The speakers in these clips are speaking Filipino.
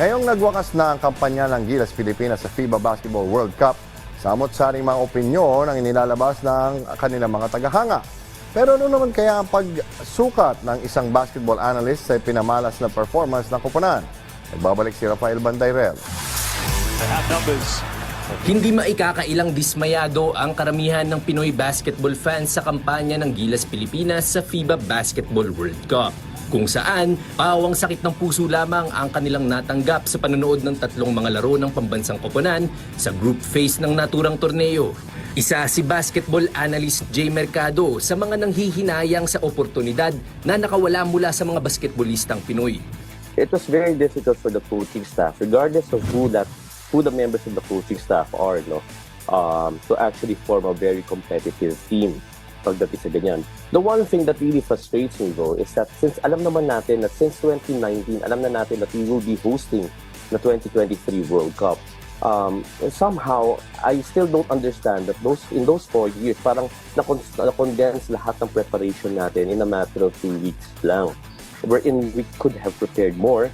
Ngayong nagwakas na ang kampanya ng Gilas Pilipinas sa FIBA Basketball World Cup, samot-saring mga opinyon ang inilalabas ng kanilang mga tagahanga. Pero ano naman kaya ang pagsukat ng isang basketball analyst sa pinamalas na performance ng koponan? Nagbabalik si Rafael numbers. Hindi maikakailang dismayado ang karamihan ng Pinoy basketball fans sa kampanya ng Gilas Pilipinas sa FIBA Basketball World Cup. Kung saan, pawang sakit ng puso lamang ang kanilang natanggap sa panonood ng tatlong mga laro ng pambansang koponan sa group phase ng naturang torneo. Isa si basketball analyst Jay Mercado sa mga nanghihinayang sa oportunidad na nakawala mula sa mga basketballistang Pinoy. it was very difficult for the coaching staff, regardless of who that who the members of the coaching staff are, no, um, to actually form a very competitive team pagdating sa ganyan. The one thing that really frustrates me though is that since alam naman natin that since 2019, alam na natin that we will be hosting the 2023 World Cup. Um, somehow, I still don't understand that those in those four years, parang na-condense lahat ng preparation natin in a matter of two weeks lang. Wherein we could have prepared more,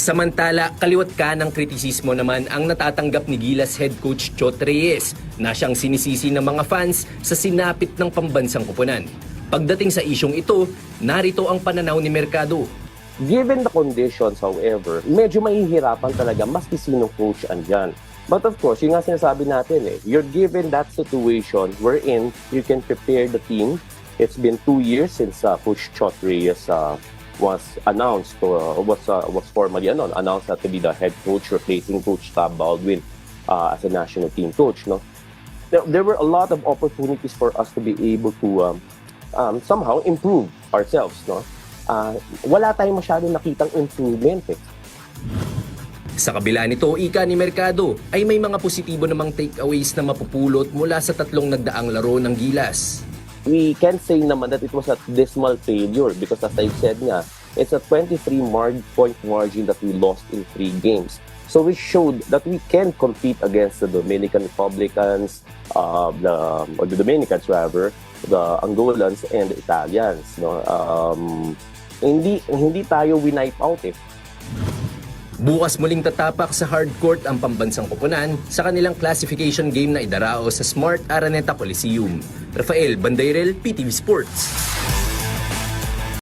Samantala, kaliwat ka ng kritisismo naman ang natatanggap ni Gilas head coach Chot Reyes na siyang sinisisi ng mga fans sa sinapit ng pambansang kupunan. Pagdating sa isyong ito, narito ang pananaw ni Mercado. Given the conditions, however, medyo mahihirapan talaga maski sinong coach andyan. But of course, yung nga sinasabi natin eh, you're given that situation wherein you can prepare the team. It's been two years since uh, Coach Chot Reyes uh, was announced uh, was uh, was formally ano, announced to be the head coach replacing Coach Tab Baldwin uh, as a national team coach. No, there, there were a lot of opportunities for us to be able to um, um, somehow improve ourselves. No, uh, wala tayong masyadong nakitang improvement eh. Sa kabila nito, ika ni Mercado ay may mga positibo namang takeaways na mapupulot mula sa tatlong nagdaang laro ng Gilas. We can say naman that it was a dismal failure because as I said nga, it's a 23 mar- point margin that we lost in three games. So we showed that we can compete against the Dominican Republicans, uh, the, or the Dominicans rather, the Angolans and Italians. No? Um, hindi hindi tayo winipe out eh. Bukas muling tatapak sa hardcourt ang pambansang kupunan sa kanilang classification game na idarao sa Smart Araneta Coliseum. Rafael Bandairel, PTV Sports.